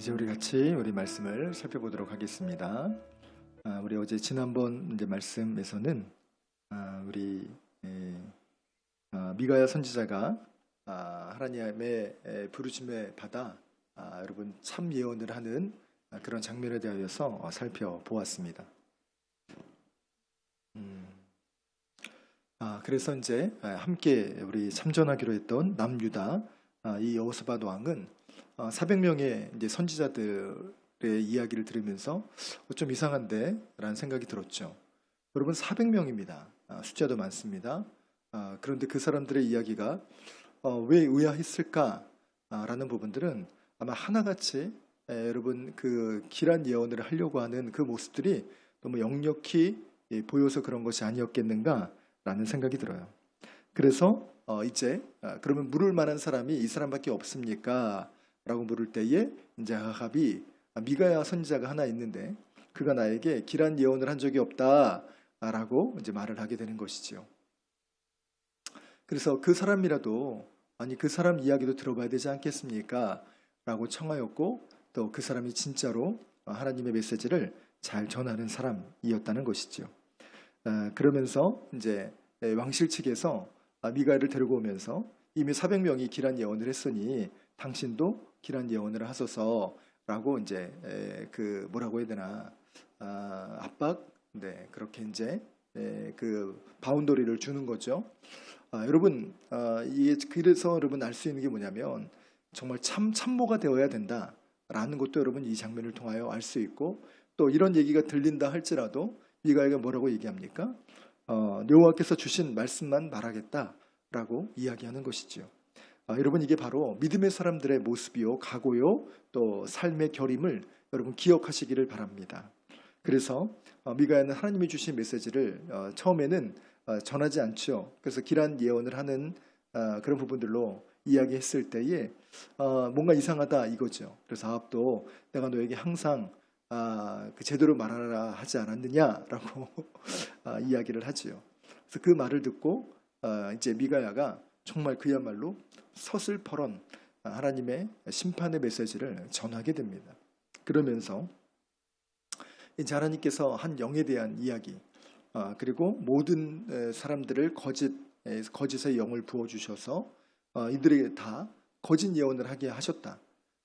이제 우리 같이 우리 말씀을 살펴보도록 하겠습니다. 아, 우리 어제 지난번 이제 말씀에서는 아, 우리 에, 아, 미가야 선지자가 아, 하나님의 에, 부르심에 받아 아, 여러분 참 예언을 하는 아, 그런 장면에 대하여서 어, 살펴보았습니다. 음, 아, 그래서 이제 아, 함께 우리 참전하기로 했던 남유다 아, 이 여호사밧 왕은 어, 400명의 이제 선지자들의 이야기를 들으면서 어, 좀 이상한데 라는 생각이 들었죠. 여러분 400명입니다. 숫자도 많습니다. 아, 그런데 그 사람들의 이야기가 어, 왜 의아했을까라는 부분들은 아마 하나같이 에, 여러분 그 길한 예언을 하려고 하는 그 모습들이 너무 역력히 예, 보여서 그런 것이 아니었겠는가라는 생각이 들어요. 그래서 어, 이제 아, 그러면 물을 만한 사람이 이 사람밖에 없습니까? 라고 물을 때에 이제 아합이 아, 미가야 선지자가 하나 있는데 그가 나에게 길한 예언을 한 적이 없다라고 이제 말을 하게 되는 것이지요. 그래서 그 사람이라도 아니 그 사람 이야기도 들어봐야 되지 않겠습니까? 라고 청하였고 또 그 사람이 진짜로 하나님의 메시지를 잘 전하는 사람이었다는 것이죠. 아, 그러면서 이제 왕실 측에서 아, 미가를 데리고 오면서 이미 400명이 길한 예언을 했으니 당신도 길한 예언을 하소서라고 이제 에, 그 뭐라고 해야 되나 아, 압박 네 그렇게 이제 에, 그 바운더리를 주는 거죠. 아, 여러분 아, 이게 그래서 여러분 알 수 있는 게 뭐냐면 정말 참 참모가 되어야 된다라는 것도 여러분 이 장면을 통하여 알 수 있고 또 이런 얘기가 들린다 할지라도 미가이가 뭐라고 얘기합니까? 어, 여호와께서 주신 말씀만 말하겠다라고 이야기하는 것이지요. 아, 여러분 이게 바로 믿음의 사람들의 모습이요, 각오요, 또 삶의 결임을 여러분 기억하시기를 바랍니다. 그래서 어, 미가야는 하나님이 주신 메시지를 어, 처음에는 어, 전하지 않죠. 그래서 길한 예언을 하는 어, 그런 부분들로 이야기했을 때에 어, 뭔가 이상하다 이거죠. 그래서 아합도 내가 너에게 항상 아, 그 제대로 말하라 하지 않았느냐라고 아, 이야기를 하지요. 그래서 그 말을 듣고 어, 이제 미가야가 정말 그야말로 서슬퍼런 하나님의 심판의 메시지를 전하게 됩니다. 그러면서 이제 하나님께서 한 영에 대한 이야기 아, 그리고 모든 에, 사람들을 거짓 에, 거짓의 영을 부어 주셔서 어, 이들에게 다 거짓 예언을 하게 하셨다.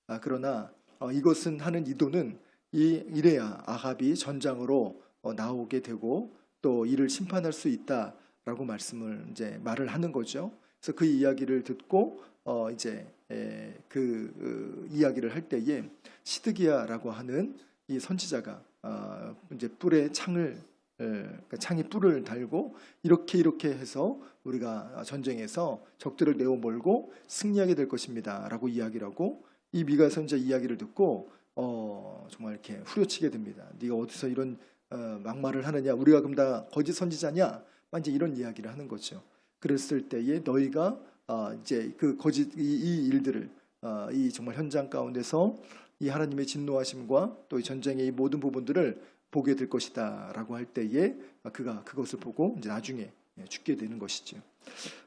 아, 그러나 어, 이것은 하는 이도는 이 이래야 아합이 전장으로 어, 나오게 되고 또 이를 심판할 수 있다라고 말씀을 이제 말을 하는 거죠. 그래서 그 이야기를 듣고 어 이제 에, 그 어, 이야기를 할 때에 시드기야라고 하는 이 선지자가 어, 이제 뿔에 창을 에, 그러니까 창에 뿔을 달고 이렇게 이렇게 해서 우리가 전쟁에서 적들을 내어 몰고 승리하게 될 것입니다라고 이야기를 하고 이 미가 선지자 이야기를 듣고 어, 정말 이렇게 후려치게 됩니다. 네가 어디서 이런 어, 막말을 하느냐? 우리가 그럼 다 거짓 선지자냐? 이제 이런 이야기를 하는 거죠. 그랬을 때에 너희가 어, 이제 그 거짓 이, 이 일들을 어, 이 정말 현장 가운데서 이 하나님의 진노하심과 또 이 전쟁의 이 모든 부분들을 보게 될 것이다라고 할 때에 그가 그것을 보고 이제 나중에 예, 죽게 되는 것이죠.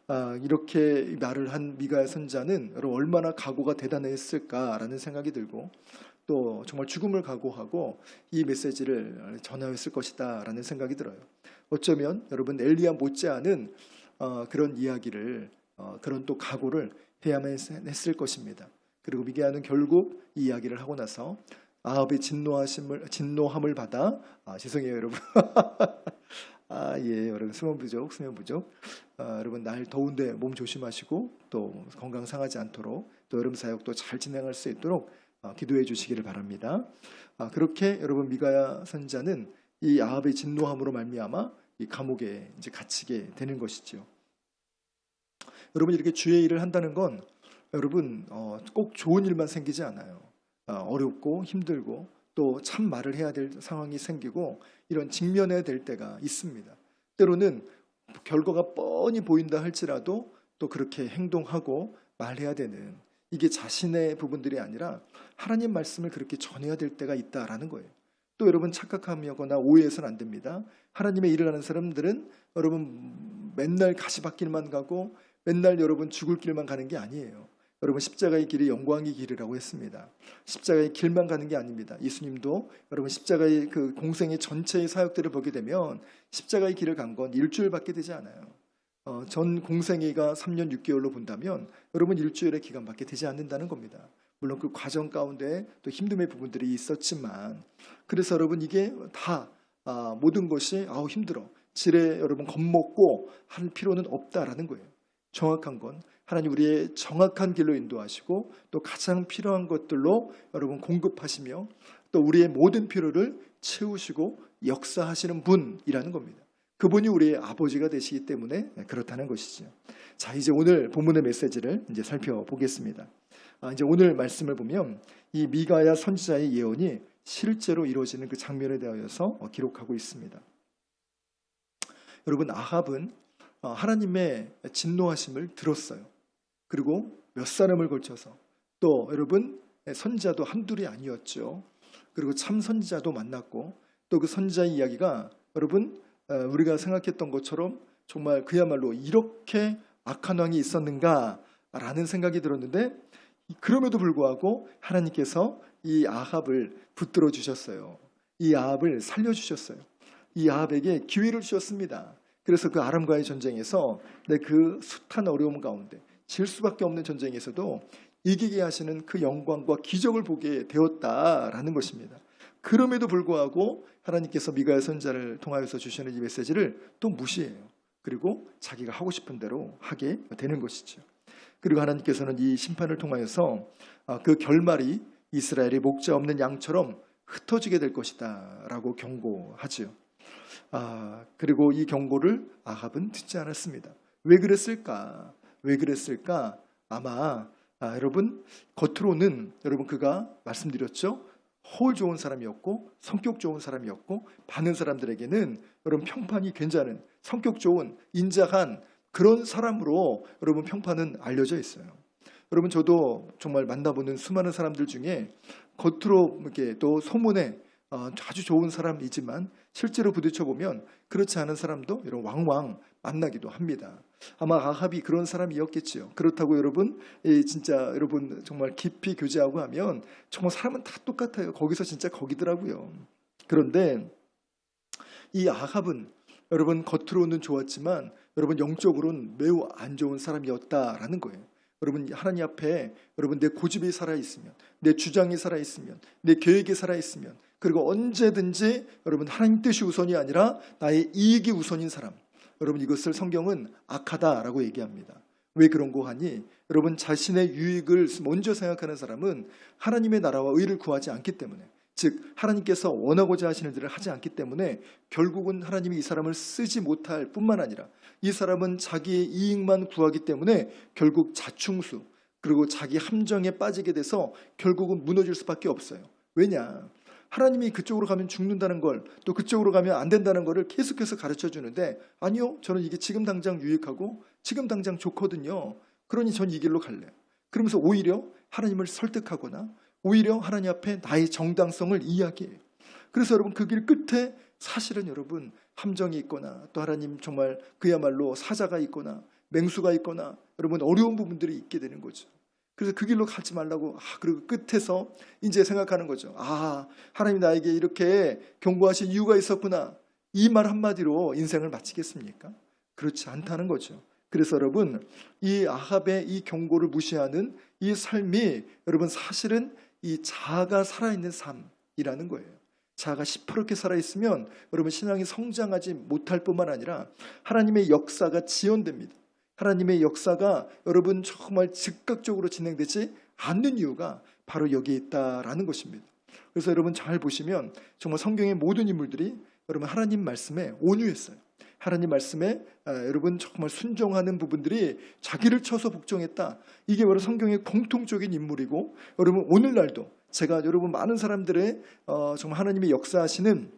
아, 이렇게 말을 한 미가야 선자는 얼마나 각오가 대단했을까라는 생각이 들고 또 정말 죽음을 각오하고 이 메시지를 전하였을 것이다라는 생각이 들어요. 어쩌면 여러분 엘리야 못지않은 어, 그런 이야기를 어, 그런 또 각오를 해야만 했을 것입니다. 그리고 미게아는 결국 이 이야기를 하고 나서 아합의 진노하심을 진노함을 받아 아, 죄송해요 여러분 아 예 여러분 수면 부족 수면 부족 아, 여러분 날 더운데 몸 조심하시고 또 건강 상하지 않도록 또 여름 사역도 잘 진행할 수 있도록 어, 기도해 주시기를 바랍니다. 아, 그렇게 여러분 미가야 선자는 이 아합의 진노함으로 말미암아 이 감옥에 이제 갇히게 되는 것이죠. 여러분 이렇게 주의 일을 한다는 건 여러분 어, 꼭 좋은 일만 생기지 않아요. 어, 어렵고 힘들고 또 참 말을 해야 될 상황이 생기고 이런 직면해야 될 때가 있습니다. 때로는 결과가 뻔히 보인다 할지라도 또 그렇게 행동하고 말해야 되는 이게 자신의 부분들이 아니라 하나님 말씀을 그렇게 전해야 될 때가 있다라는 거예요. 또 여러분 착각하거나 오해해서는 안 됩니다. 하나님의 일을 하는 사람들은 여러분 맨날 가시밭길만 가고 맨날 여러분 죽을 길만 가는 게 아니에요. 여러분 십자가의 길이 영광의 길이라고 했습니다. 십자가의 길만 가는 게 아닙니다. 예수님도 여러분 십자가의 그 공생의 전체의 사역들을 보게 되면 십자가의 길을 간 건 일주일밖에 되지 않아요. 어, 전 공생애가 3년 6개월로 본다면 여러분 일주일의 기간밖에 되지 않는다는 겁니다. 물론 그 과정 가운데 또 힘듦의 부분들이 있었지만 그래서 여러분 이게 다 아, 모든 것이 아우 힘들어 지레 여러분 겁먹고 할 필요는 없다라는 거예요. 정확한 건 하나님 우리의 정확한 길로 인도하시고 또 가장 필요한 것들로 여러분 공급하시며 또 우리의 모든 필요를 채우시고 역사하시는 분이라는 겁니다. 그분이 우리의 아버지가 되시기 때문에 그렇다는 것이죠. 자, 이제 오늘 본문의 메시지를 이제 살펴보겠습니다. 아, 이제 오늘 말씀을 보면 이 미가야 선지자의 예언이 실제로 이루어지는 그 장면에 대하여서 어, 기록하고 있습니다. 여러분 아합은 어, 하나님의 진노하심을 들었어요. 그리고 몇 사람을 걸쳐서 또 여러분 선지자도 한둘이 아니었죠. 그리고 참 선지자도 만났고 또 그 선지자의 이야기가 여러분 어, 우리가 생각했던 것처럼 정말 그야말로 이렇게 악한 왕이 있었는가라는 생각이 들었는데 그럼에도 불구하고 하나님께서 이 아합을 붙들어 주셨어요. 이 아합을 살려 주셨어요. 이 아합에게 기회를 주셨습니다. 그래서 그 아람과의 전쟁에서 내 그 숱한 어려움 가운데 질 수밖에 없는 전쟁에서도 이기게 하시는 그 영광과 기적을 보게 되었다라는 것입니다. 그럼에도 불구하고 하나님께서 미가의 선자를 통하여서 주시는 이 메시지를 또 무시해요. 그리고 자기가 하고 싶은 대로 하게 되는 것이죠. 그리고 하나님께서는 이 심판을 통하여서 아, 그 결말이 이스라엘이 목자 없는 양처럼 흩어지게 될 것이다 라고 경고하지요. 아, 그리고 이 경고를 아합은 듣지 않았습니다. 왜 그랬을까? 왜 그랬을까? 아마 아, 여러분 겉으로는 여러분 그가 말씀드렸죠. 홀 좋은 사람이었고 성격 좋은 사람이었고 많은 사람들에게는 여러분 평판이 괜찮은 성격 좋은 인자한 그런 사람으로 여러분 평판은 알려져 있어요. 여러분 저도 정말 만나보는 수많은 사람들 중에 겉으로 이렇게 또 소문에 어, 아주 좋은 사람이지만 실제로 부딪혀 보면 그렇지 않은 사람도 이런 왕왕 만나기도 합니다. 아마 아합이 그런 사람이었겠지요. 그렇다고 여러분 이 진짜 여러분 정말 깊이 교제하고 하면 정말 사람은 다 똑같아요. 거기서 진짜 거기더라고요. 그런데 이 아합은 여러분 겉으로는 좋았지만 여러분 영적으로는 매우 안 좋은 사람이었다라는 거예요. 여러분 하나님 앞에 여러분 내 고집이 살아 있으면 내 주장이 살아 있으면 내 계획이 살아 있으면 그리고 언제든지 여러분 하나님 뜻이 우선이 아니라 나의 이익이 우선인 사람 여러분 이것을 성경은 악하다라고 얘기합니다. 왜 그런 거 하니? 여러분 자신의 유익을 먼저 생각하는 사람은 하나님의 나라와 의를 구하지 않기 때문에 즉 하나님께서 원하고자 하시는 일을 하지 않기 때문에 결국은 하나님이 이 사람을 쓰지 못할 뿐만 아니라 이 사람은 자기의 이익만 구하기 때문에 결국 자충수 그리고 자기 함정에 빠지게 돼서 결국은 무너질 수밖에 없어요. 왜냐? 하나님이 그쪽으로 가면 죽는다는 걸 또 그쪽으로 가면 안 된다는 것을 계속해서 가르쳐 주는데 아니요 저는 이게 지금 당장 유익하고 지금 당장 좋거든요 그러니 전 이 길로 갈래요 그러면서 오히려 하나님을 설득하거나 오히려 하나님 앞에 나의 정당성을 이야기해요 그래서 여러분 그 길 끝에 사실은 여러분 함정이 있거나 또 하나님 정말 그야말로 사자가 있거나 맹수가 있거나 여러분 어려운 부분들이 있게 되는 거죠 그래서 그 길로 가지 말라고 아, 그리고 끝에서 이제 생각하는 거죠. 아 하나님 나에게 이렇게 경고하신 이유가 있었구나. 이 말 한마디로 인생을 마치겠습니까? 그렇지 않다는 거죠. 그래서 여러분 이 아합의 이 경고를 무시하는 이 삶이 여러분 사실은 이 자아가 살아있는 삶이라는 거예요. 자아가 시퍼렇게 살아있으면 여러분 신앙이 성장하지 못할 뿐만 아니라 하나님의 역사가 지연됩니다. 하나님의 역사가 여러분 정말 즉각적으로 진행되지 않는 이유가 바로 여기에 있다라는 것입니다. 그래서 여러분 잘 보시면 정말 성경의 모든 인물들이 여러분 하나님 말씀에 온유했어요. 하나님 말씀에 아, 여러분 정말 순종하는 부분들이 자기를 쳐서 복종했다. 이게 바로 성경의 공통적인 인물이고 여러분 오늘날도 제가 여러분 많은 사람들의 어, 정말 하나님의 역사하시는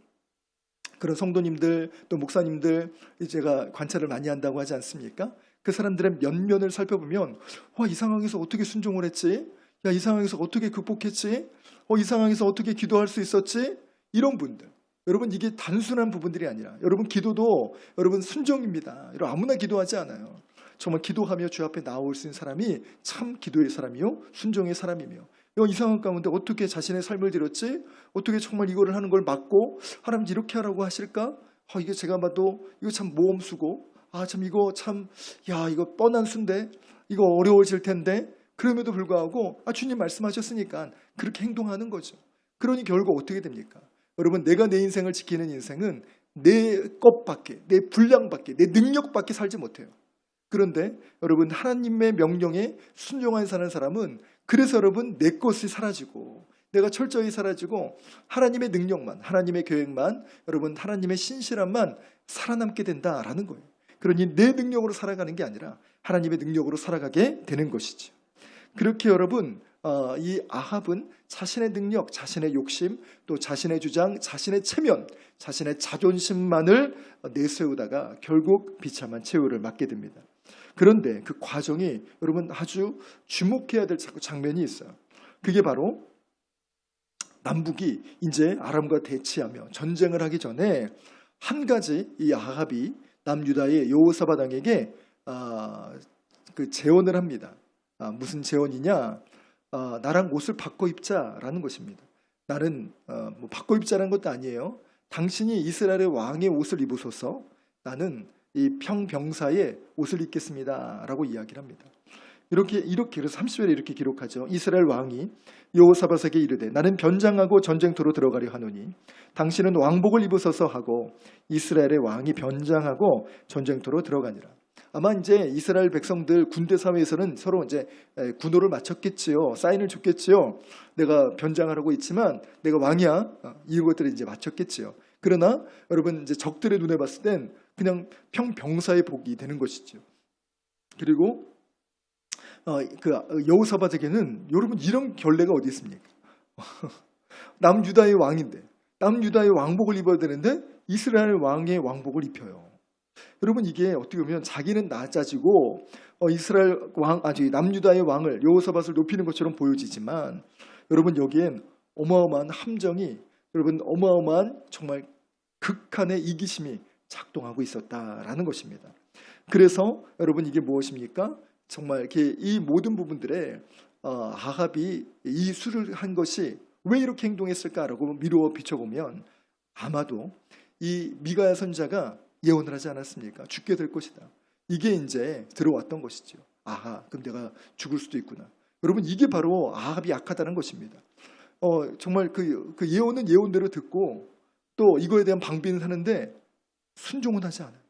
그런 성도님들 또 목사님들 제가 관찰을 많이 한다고 하지 않습니까? 그 사람들의 면면을 살펴보면 와, 이 상황에서 어떻게 순종을 했지? 야, 이 상황에서 어떻게 극복했지? 어, 이 상황에서 어떻게 기도할 수 있었지? 이런 분들. 여러분 이게 단순한 부분들이 아니라 여러분 기도도 여러분 순종입니다. 여러분 아무나 기도하지 않아요. 정말 기도하며 주 앞에 나올 수 있는 사람이 참 기도의 사람이요 순종의 사람이며 이거 이상한 가운데 어떻게 자신의 삶을 들였지? 어떻게 정말 이거를 하는 걸 막고 하나님 이렇게 하라고 하실까? 아, 이게 제가 봐도 이거 참 모험수고 아 참 이거 참 야 이거 뻔한 수인데 이거 어려워질 텐데 그럼에도 불구하고 아 주님 말씀하셨으니까 그렇게 행동하는 거죠. 그러니 결국 어떻게 됩니까? 여러분 내가 내 인생을 지키는 인생은 내 것밖에 내 분량밖에 내 능력밖에 살지 못해요. 그런데 여러분 하나님의 명령에 순종한 사는 사람은 그래서 여러분 내 것이 사라지고 내가 철저히 사라지고 하나님의 능력만 하나님의 계획만 여러분 하나님의 신실함만 살아남게 된다라는 거예요. 그러니 내 능력으로 살아가는 게 아니라 하나님의 능력으로 살아가게 되는 것이죠. 그렇게 여러분 어, 이 아합은 자신의 능력, 자신의 욕심, 또 자신의 주장, 자신의 체면, 자신의 자존심만을 내세우다가 결국 비참한 최후를 맞게 됩니다. 그런데 그 과정이 여러분 아주 주목해야 될 장면이 있어요. 그게 바로 남북이 이제 아람과 대치하며 전쟁을 하기 전에 한 가지 이 아합이 남유다의 여호사밧 왕에게 아, 그 재원을 합니다. 아, 무슨 재원이냐? 아, 나랑 옷을 바꿔 입자라는 것입니다. 나는 어, 뭐 바꿔 입자라는 것도 아니에요. 당신이 이스라엘의 왕의 옷을 입으소서. 나는 이 평병사의 옷을 입겠습니다 라고 이야기를 합니다. 이렇게 이렇게 그래서 30절에 이렇게 기록하죠. 이스라엘 왕이 여호사밧에게 이르되 나는 변장하고 전쟁터로 들어가려 하노니 당신은 왕복을 입으소서 하고 이스라엘의 왕이 변장하고 전쟁터로 들어가니라. 아마 이제 이스라엘 백성들 군대 사회에서는 서로 이제 에, 군호를 맞췄겠지요. 사인을 줬겠지요. 내가 변장을 하고 있지만 내가 왕이야. 어, 이것들을 이제 맞췄겠지요. 그러나 여러분 이제 적들의 눈에 봤을 땐 그냥 평병사의 복이 되는 것이죠. 그리고 어, 그 여호사밧에게는 여러분 이런 결례가 어디 있습니까? 남유다의 왕인데 남유다의 왕복을 입어야 되는데 이스라엘 왕의 왕복을 입혀요. 여러분 이게 어떻게 보면 자기는 낮아지고 어, 이스라엘 왕 아주 남유다의 왕을 여호사밧을 높이는 것처럼 보여지지만 여러분 여기엔 어마어마한 함정이 여러분 어마어마한 정말 극한의 이기심이 작동하고 있었다라는 것입니다. 그래서 여러분 이게 무엇입니까? 정말 이렇게 이 모든 부분들에 어, 아합이 이 수를 한 것이 왜 이렇게 행동했을까라고 미루어 비춰보면 아마도 이 미가야 선자가 예언을 하지 않았습니까? 죽게 될 것이다. 이게 이제 들어왔던 것이죠. 아하, 그럼 내가 죽을 수도 있구나. 여러분 이게 바로 아합이 약하다는 것입니다. 어, 정말 그, 그 예언은 예언대로 듣고 또 이거에 대한 방비는 하는데 순종은 하지 않아요.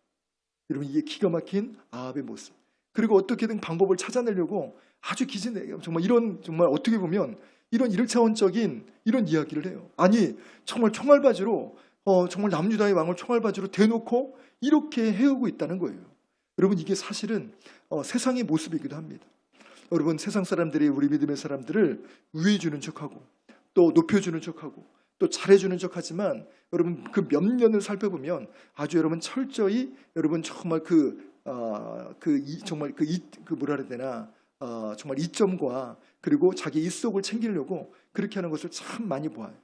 여러분 이게 기가 막힌 아합의 모습. 그리고 어떻게든 방법을 찾아내려고 아주 기진해 정말 이런 정말 어떻게 보면 이런 일차원적인 이런 이야기를 해요. 아니 정말 총알바지로 어, 정말 남유다의 왕을 총알바지로 대놓고 이렇게 해오고 있다는 거예요. 여러분 이게 사실은 어, 세상의 모습이기도 합니다. 여러분 세상 사람들이 우리 믿음의 사람들을 위해 주는 척하고 또 높여주는 척하고 또 잘해주는 척하지만 여러분 그 몇 년을 살펴보면 아주 여러분 철저히 여러분 정말 그 어, 그 이, 정말 그, 이, 그 뭐라 해야 되나 어, 정말 이점과 그리고 자기 입속을 챙기려고 그렇게 하는 것을 참 많이 보아요.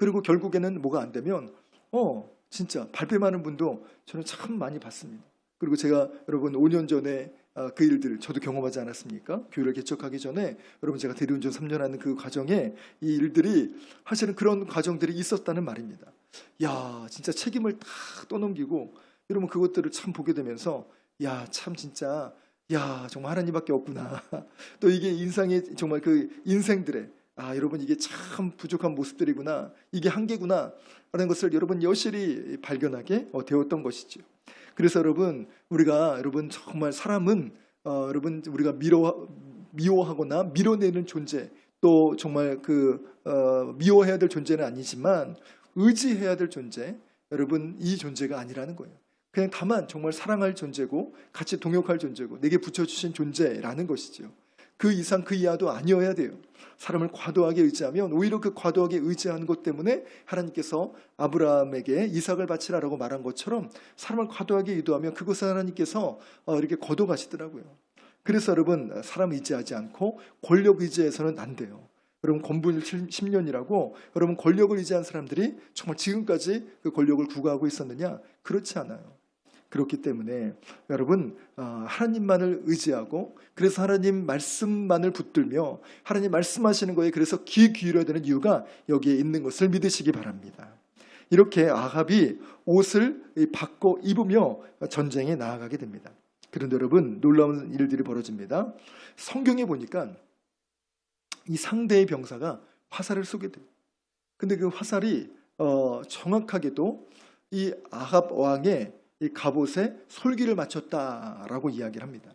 그리고 결국에는 뭐가 안 되면 어 진짜 발뺌하는 분도 저는 참 많이 봤습니다. 그리고 제가 여러분 5년 전에 어, 그 일들 저도 경험하지 않았습니까? 교회를 개척하기 전에 여러분 제가 대리운전 3년 하는 그 과정에 이 일들이 사실은 그런 과정들이 있었다는 말입니다. 야 진짜 책임을 다 떠넘기고 여러분 그것들을 참 보게 되면서 야 참 진짜 야 정말 하나님밖에 없구나. 또 이게 인상의 정말 그 인생들의 아 여러분 이게 참 부족한 모습들이구나. 이게 한계구나. 라는 것을 여러분 여실히 발견하게 어, 되었던 것이죠. 그래서 여러분 우리가 여러분 정말 사람은 어, 여러분 우리가 미워 미워하거나 밀어내는 존재 또 정말 그 어, 미워해야 될 존재는 아니지만 의지해야 될 존재 여러분 이 존재가 아니라는 거예요. 그냥 다만 정말 사랑할 존재고 같이 동역할 존재고 내게 붙여주신 존재라는 것이죠. 그 이상 그 이하도 아니어야 돼요. 사람을 과도하게 의지하면 오히려 그 과도하게 의지하는 것 때문에 하나님께서 아브라함에게 이삭을 바치라라고 말한 것처럼 사람을 과도하게 의도하면 그것을 하나님께서 어, 이렇게 거둬가시더라고요. 그래서 여러분 사람 의지하지 않고 권력 의지해서는 안 돼요. 여러분 건분 10년이라고 여러분 권력을 의지한 사람들이 정말 지금까지 그 권력을 구가하고 있었느냐? 그렇지 않아요. 그렇기 때문에 여러분 어, 하나님만을 의지하고 그래서 하나님 말씀만을 붙들며 하나님 말씀하시는 거에 그래서 귀 기울여야 되는 이유가 여기에 있는 것을 믿으시기 바랍니다. 이렇게 아합이 옷을 바꿔 입으며 전쟁에 나아가게 됩니다. 그런데 여러분 놀라운 일들이 벌어집니다. 성경에 보니까 이 상대의 병사가 화살을 쏘게 돼요. 근데 그 화살이 어, 정확하게도 이 아합 왕의 이 갑옷에 솔기를 맞췄다라고 이야기를 합니다.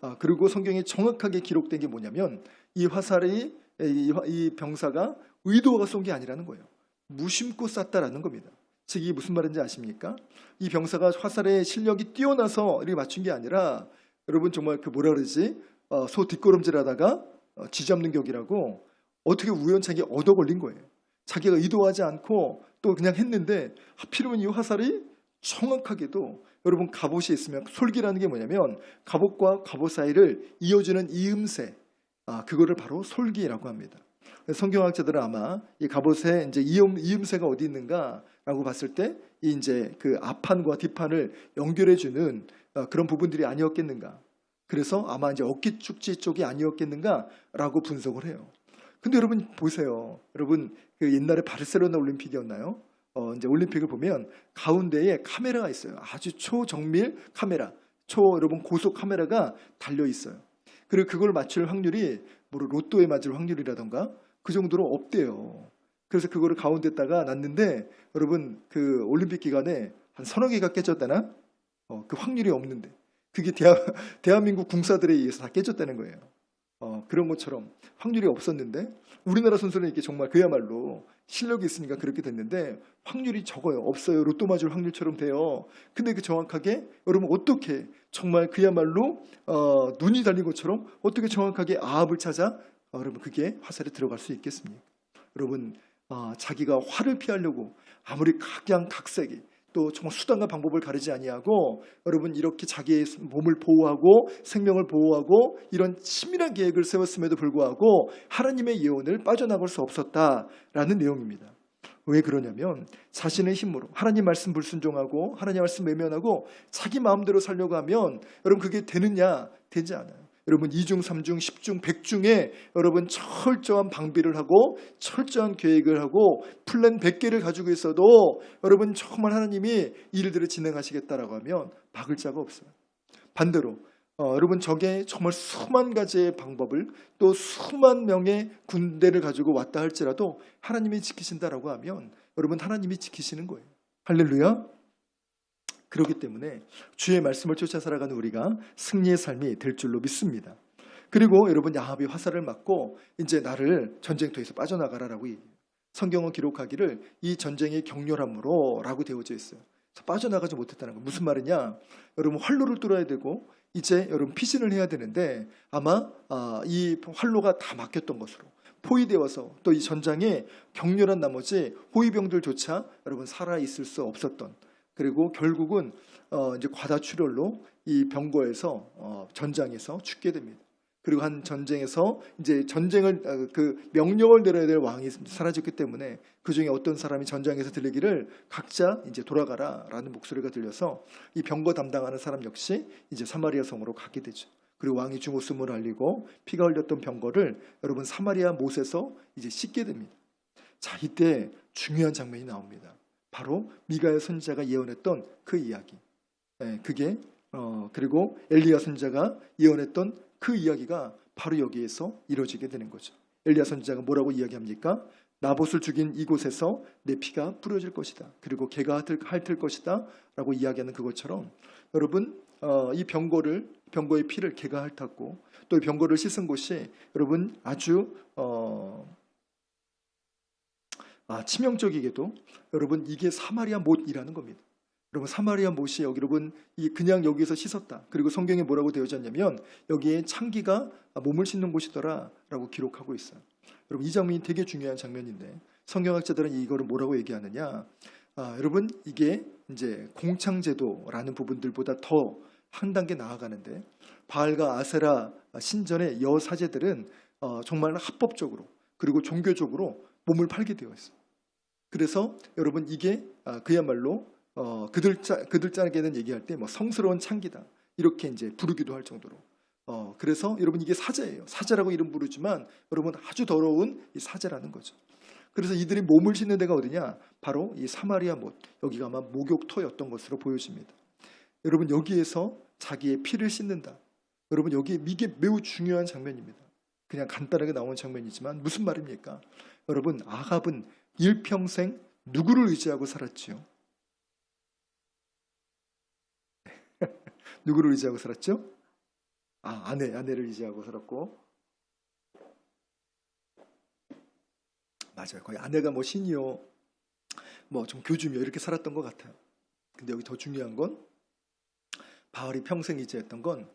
아, 그리고 성경에 정확하게 기록된 게 뭐냐면 이 화살이 이, 화- 이 병사가 의도가 쏜 게 아니라는 거예요. 무심코 쐈다라는 겁니다. 즉 이게 무슨 말인지 아십니까? 이 병사가 화살의 실력이 뛰어나서 이렇게 맞춘 게 아니라 여러분 정말 그 뭐라 그러지? 어, 소 뒷걸음질하다가 어, 쥐잡는 격이라고 어떻게 우연찮게 얻어 걸린 거예요. 자기가 의도하지 않고 또 그냥 했는데 하필이면 이 화살이 정확하게도 여러분 갑옷이 있으면 솔기라는 게 뭐냐면 갑옷과 갑옷 사이를 이어주는 이음새 아 그거를 바로 솔기라고 합니다. 성경학자들은 아마 이 갑옷에 이제 이음, 이음새가 어디 있는가라고 봤을 때 이 이제 그 앞판과 뒷판을 연결해 주는 어, 그런 부분들이 아니었겠는가. 그래서 아마 이제 어깨 축지 쪽이 아니었겠는가라고 분석을 해요. 근데 여러분 보세요. 여러분 그 옛날에 바르셀로나 올림픽이었나요? 어, 이제 올림픽을 보면 가운데에 카메라가 있어요. 아주 초정밀 카메라, 초 여러분 고속 카메라가 달려 있어요. 그리고 그걸 맞출 확률이 뭐 로또에 맞을 확률이라던가 그 정도로 없대요. 그래서 그거를 가운데다가 놨는데 여러분 그 올림픽 기간에 한 서너 개가 깨졌다나 어, 그 확률이 없는데 그게 대한, 대한민국 궁사들에 의해서 다 깨졌다는 거예요. 어, 그런 것처럼 확률이 없었는데 우리나라 선수는 이게 정말 그야말로 실력이 있으니까 그렇게 됐는데 확률이 적어요. 없어요. 로또 맞을 확률처럼 돼요. 근데 그 정확하게 여러분 어떻게 정말 그야말로 어, 눈이 달린 것처럼 어떻게 정확하게 아합을 찾아 어, 여러분 그게 화살에 들어갈 수 있겠습니까? 여러분 어, 자기가 화를 피하려고 아무리 각양각색이 또 정말 수단과 방법을 가리지 아니하고 여러분 이렇게 자기의 몸을 보호하고 생명을 보호하고 이런 치밀한 계획을 세웠음에도 불구하고 하나님의 예언을 빠져나갈 수 없었다라는 내용입니다. 왜 그러냐면 자신의 힘으로 하나님 말씀 불순종하고 하나님 말씀 외면하고 자기 마음대로 살려고 하면 여러분 그게 되느냐 되지 않아요. 여러분 2중, 3중, 10중, 100중에 여러분 철저한 방비를 하고 철저한 계획을 하고 플랜 100개를 가지고 있어도 여러분 정말 하나님이 일들을 진행하시겠다라고 하면 막을 자가 없어요. 반대로 어, 여러분 저게 정말 수만 가지의 방법을 또 수만 명의 군대를 가지고 왔다 할지라도 하나님이 지키신다라고 하면 여러분 하나님이 지키시는 거예요. 할렐루야. 그렇기 때문에 주의 말씀을 쫓아 살아가는 우리가 승리의 삶이 될 줄로 믿습니다. 그리고 여러분 야합이 화살을 맞고 이제 나를 전쟁터에서 빠져나가라라고. 성경은 기록하기를 이 전쟁의 격렬함으로라고 되어져 있어요. 빠져나가지 못했다는 거 무슨 말이냐? 여러분 활로를 뚫어야 되고 이제 여러분 피신을 해야 되는데 아마 아, 이 활로가 다 막혔던 것으로 포위되어서 또 이 전장에 격렬한 나머지 호위병들조차 여러분 살아 있을 수 없었던 그리고 결국은 어, 이제 과다출혈로 이 병거에서 어, 전장에서 죽게 됩니다. 그리고 한 전쟁에서 이제 전쟁을 어, 그 명령을 내려야 될 왕이 사라졌기 때문에 그 중에 어떤 사람이 전장에서 들리기를 각자 이제 돌아가라라는 목소리가 들려서 이 병거 담당하는 사람 역시 이제 사마리아 성으로 가게 되죠. 그리고 왕이 중호숨을 알리고 피가 흘렸던 병거를 여러분 사마리아 못에서 이제 씻게 됩니다. 자 이때 중요한 장면이 나옵니다. 바로 미가의 선지자가 예언했던 그 이야기. 예, 그게 어, 그리고 엘리야 선지자가 예언했던 그 이야기가 바로 여기에서 이루어지게 되는 거죠. 엘리야 선지자가 뭐라고 이야기합니까? 나봇을 죽인 이곳에서 내 피가 뿌려질 것이다. 그리고 개가 핥을, 핥을 것이다 라고 이야기하는 그것처럼 여러분 어, 이 병거를 병거의 피를 개가 핥았고 또이 병거를 씻은 곳이 여러분 아주 어, 아, 치명적이게도 여러분 이게 사마리아 못이라는 겁니다. 여러분 사마리아 못이 여기 여러분 이 그냥 여기서 씻었다. 그리고 성경에 뭐라고 되어졌냐면 여기에 창기가 몸을 씻는 곳이더라라고 기록하고 있어요. 여러분 이 장면이 되게 중요한 장면인데 성경학자들은 이거를 뭐라고 얘기하느냐? 아, 여러분 이게 이제 공창제도라는 부분들보다 더 한 단계 나아가는데 바알과 아세라 신전의 여사제들은 어, 정말 합법적으로 그리고 종교적으로 몸을 팔게 되어 있어요. 그래서 여러분 이게 아, 그야말로 어, 그들 짜 그들 짜게는 얘기할 때 뭐 성스러운 창기다 이렇게 이제 부르기도 할 정도로 어, 그래서 여러분 이게 사제예요. 사제라고 이름 부르지만 여러분 아주 더러운 이 사제라는 거죠. 그래서 이들이 몸을 씻는 데가 어디냐? 바로 이 사마리아 못 여기가 아마 목욕터였던 것으로 보여집니다. 여러분 여기에서 자기의 피를 씻는다. 여러분 여기 이게 매우 중요한 장면입니다. 그냥 간단하게 나온 장면이지만 무슨 말입니까? 여러분 아합은 일평생 누구를 의지하고 살았지요? 누구를 의지하고 살았죠? 아 아내 아내를 의지하고 살았고 맞아요. 거의 아내가 뭐 신이요, 뭐 좀 교주며 이렇게 살았던 것 같아요. 근데 여기 더 중요한 건 바알이 평생 의지했던 건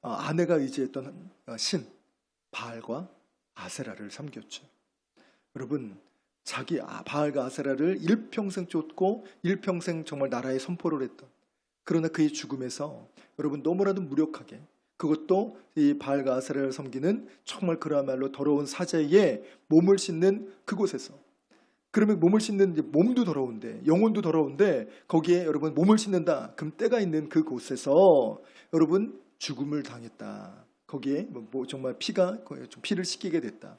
어, 아내가 의지했던 어, 신 바알과 아세라를 섬겼죠. 여러분 자기 아, 바알과 아세라를 일평생 쫓고 일평생 정말 나라에 선포를 했던 그러나 그의 죽음에서 여러분 너무나도 무력하게 그것도 이 바알과 아세라를 섬기는 정말 그야말로 더러운 사제의 몸을 씻는 그곳에서 그러면 몸을 씻는 몸도 더러운데 영혼도 더러운데 거기에 여러분 몸을 씻는다. 그럼 때가 있는 그곳에서 여러분 죽음을 당했다. 거기에 뭐, 뭐 정말 피가 좀 피를 씻기게 됐다.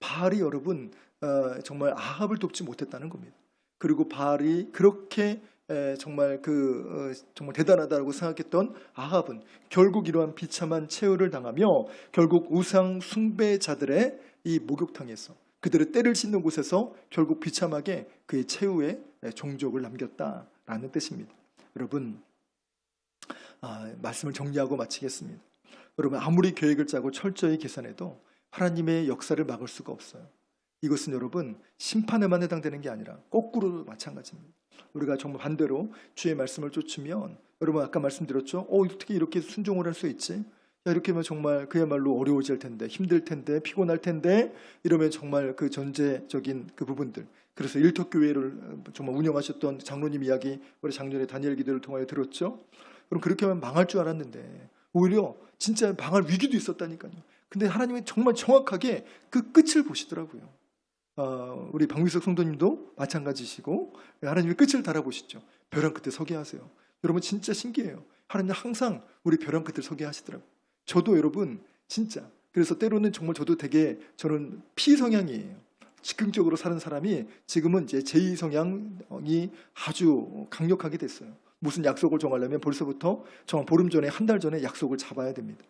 바알이 여러분 어, 정말 아합을 돕지 못했다는 겁니다 그리고 바알이 그렇게 에, 정말 그 어, 정말 대단하다고 생각했던 아합은 결국 이러한 비참한 최후를 당하며 결국 우상 숭배자들의 이 목욕탕에서 그들의 때를 씻는 곳에서 결국 비참하게 그의 최후의 종족을 남겼다라는 뜻입니다. 여러분 아, 말씀을 정리하고 마치겠습니다. 여러분 아무리 계획을 짜고 철저히 계산해도 하나님의 역사를 막을 수가 없어요. 이것은 여러분 심판에만 해당되는 게 아니라 거꾸로도 마찬가지입니다. 우리가 정말 반대로 주의 말씀을 쫓으면 여러분 아까 말씀드렸죠. 어 어떻게 이렇게 순종을 할 수 있지? 야, 이렇게 하면 정말 그야말로 어려워질 텐데 힘들 텐데 피곤할 텐데 이러면 정말 그 전제적인 그 부분들 그래서 일터교회를 정말 운영하셨던 장로님 이야기 우리 작년에 다니엘 기도를 통하여 들었죠. 그럼 그렇게 하면 망할 줄 알았는데 오히려 진짜 망할 위기도 있었다니까요. 근데 하나님은 정말 정확하게 그 끝을 보시더라고요. 어, 우리 박미석 성도님도 마찬가지시고 하나님의 끝을 달아보시죠. 벼랑 끝에 서게 하세요. 여러분 진짜 신기해요. 하나님 항상 우리 벼랑 끝을 서게 하시더라고요. 저도 여러분 진짜 그래서 때로는 정말 저도 되게 저는 피 성향이에요. 즉흥적으로 사는 사람이 지금은 이제 제2 성향이 아주 강력하게 됐어요. 무슨 약속을 정하려면 벌써부터 정말 보름 전에 한 달 전에 약속을 잡아야 됩니다.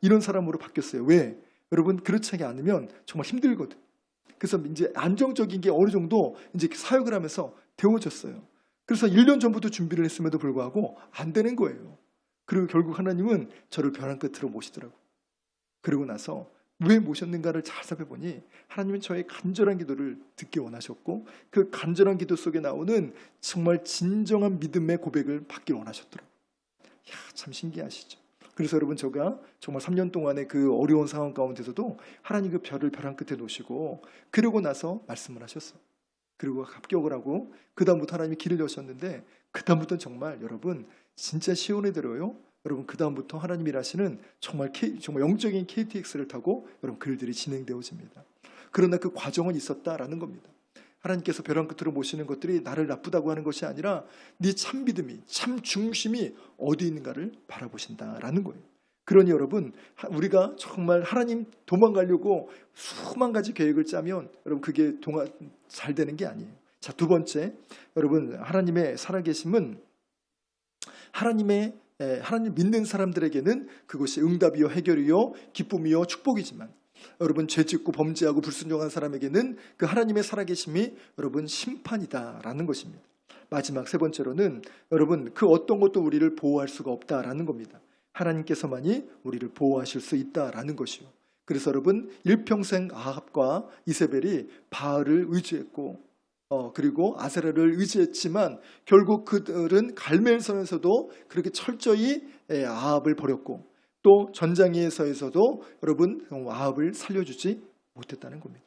이런 사람으로 바뀌었어요. 왜? 여러분 그렇지 않으면 정말 힘들거든. 그래서 이제 안정적인 게 어느 정도 이제 사역을 하면서 되어졌어요. 그래서 1년 전부터 준비를 했음에도 불구하고 안 되는 거예요. 그리고 결국 하나님은 저를 벼랑 끝으로 모시더라고. 그러고 나서 왜 모셨는가를 잘 살펴보니 하나님은 저의 간절한 기도를 듣기 원하셨고 그 간절한 기도 속에 나오는 정말 진정한 믿음의 고백을 받길 원하셨더라고요. 야, 참 신기하시죠. 그래서 여러분 제가 정말 3년 동안의 그 어려운 상황 가운데서도 하나님 그 별을 벼랑 끝에 놓으시고 그러고 나서 말씀을 하셨어요. 그리고 합격을 하고 그 다음부터 하나님이 길을 여셨는데 그 다음부터는 정말 여러분 진짜 시온에 들어요. 여러분 그 다음부터 하나님이 일하시는 정말 정말 영적인 KTX를 타고 여러분 글들이 진행되어집니다. 그러나 그 과정은 있었다라는 겁니다. 하나님께서 벼랑 끝으로 모시는 것들이 나를 나쁘다고 하는 것이 아니라 네 참 믿음이 참 중심이 어디 있는가를 바라보신다라는 거예요. 그러니 여러분 우리가 정말 하나님 도망가려고 수만 가지 계획을 짜면 여러분 그게 동화 잘 되는 게 아니에요. 자 두 번째 여러분 하나님의 살아계심은 하나님의 하나님 믿는 사람들에게는 그것이 응답이요 해결이요 기쁨이요 축복이지만 여러분 죄 짓고 범죄하고 불순종한 사람에게는 그 하나님의 살아계심이 여러분 심판이다라는 것입니다. 마지막 세 번째로는 여러분 그 어떤 것도 우리를 보호할 수가 없다라는 겁니다. 하나님께서만이 우리를 보호하실 수 있다라는 것이요. 그래서 여러분 일평생 아합과 이세벨이 바알을 의지했고 어, 그리고 아세라를 의지했지만 결국 그들은 갈멜선에서도 그렇게 철저히 예, 아합을 버렸고 또 전장에서에서도 여러분 아합을 살려주지 못했다는 겁니다.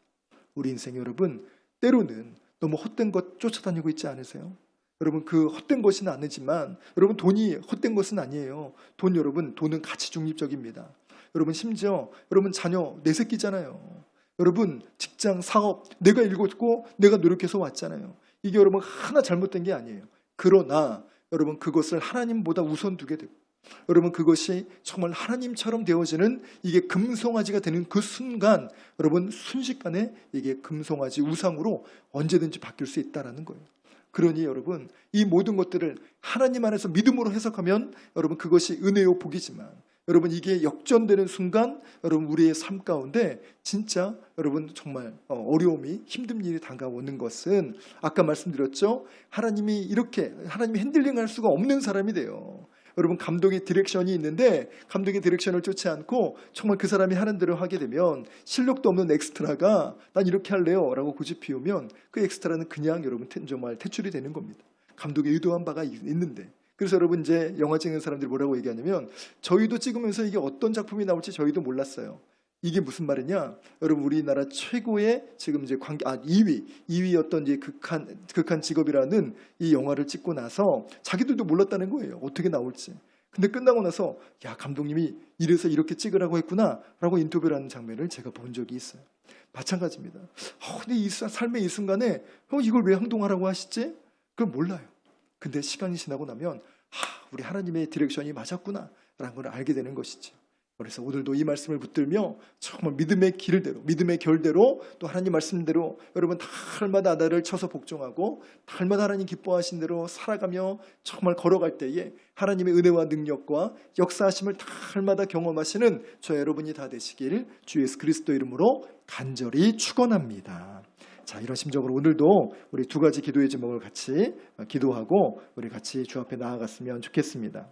우리 인생 여러분 때로는 너무 헛된 것 쫓아다니고 있지 않으세요? 여러분 그 헛된 것은 아니지만 여러분 돈이 헛된 것은 아니에요. 돈 여러분 돈은 가치 중립적입니다. 여러분 심지어 여러분 자녀 내 새끼잖아요. 여러분 직장 사업 내가 읽었고 내가 노력해서 왔잖아요. 이게 여러분 하나 잘못된 게 아니에요. 그러나 여러분 그것을 하나님보다 우선 두게 되고 여러분 그것이 정말 하나님처럼 되어지는 이게 금송아지가 되는 그 순간 여러분 순식간에 이게 금송아지 우상으로 언제든지 바뀔 수 있다라는 거예요. 그러니 여러분 이 모든 것들을 하나님 안에서 믿음으로 해석하면 여러분 그것이 은혜요 복이지만 여러분 이게 역전되는 순간 여러분 우리의 삶 가운데 진짜 여러분 정말 어, 어려움이 힘든 일이 다가오는 것은 아까 말씀드렸죠 하나님이 이렇게 하나님이 핸들링할 수가 없는 사람이 돼요. 여러분 감독의 디렉션이 있는데 감독의 디렉션을 쫓지 않고 정말 그 사람이 하는 대로 하게 되면 실력도 없는 엑스트라가 난 이렇게 할래요 라고 고집 피우면 그 엑스트라는 그냥 여러분 태- 정말 퇴출이 되는 겁니다. 감독의 의도한 바가 있- 있는데 그래서 여러분 이제 영화 찍는 사람들이 뭐라고 얘기하냐면 저희도 찍으면서 이게 어떤 작품이 나올지 저희도 몰랐어요. 이게 무슨 말이냐? 여러분 우리나라 최고의 지금 이제 관계 아 2위 2위였던 이제 극한 극한 직업이라는 이 영화를 찍고 나서 자기들도 몰랐다는 거예요. 어떻게 나올지. 근데 끝나고 나서 야 감독님이 이래서 이렇게 찍으라고 했구나라고 인터뷰를 하는 장면을 제가 본 적이 있어요. 마찬가지입니다. 어, 근데 이 사- 삶의 이 순간에 형 이걸 왜 행동하라고 하시지? 그걸 몰라요. 근데 시간이 지나고 나면 하, 우리 하나님의 디렉션이 맞았구나라는 걸 알게 되는 것이지. 그래서 오늘도 이 말씀을 붙들며 정말 믿음의 길대로, 믿음의 결대로 또 하나님 말씀대로 여러분 달마다 나를 쳐서 복종하고 달마다 하나님 기뻐하신 대로 살아가며 정말 걸어갈 때에 하나님의 은혜와 능력과 역사하심을 달마다 경험하시는 저 여러분이 다 되시길 주 예수 그리스도 이름으로 간절히 축원합니다. 자, 이런 심정으로 오늘도 우리 두 가지 기도의 제목을 같이 기도하고 우리 같이 주 앞에 나아갔으면 좋겠습니다.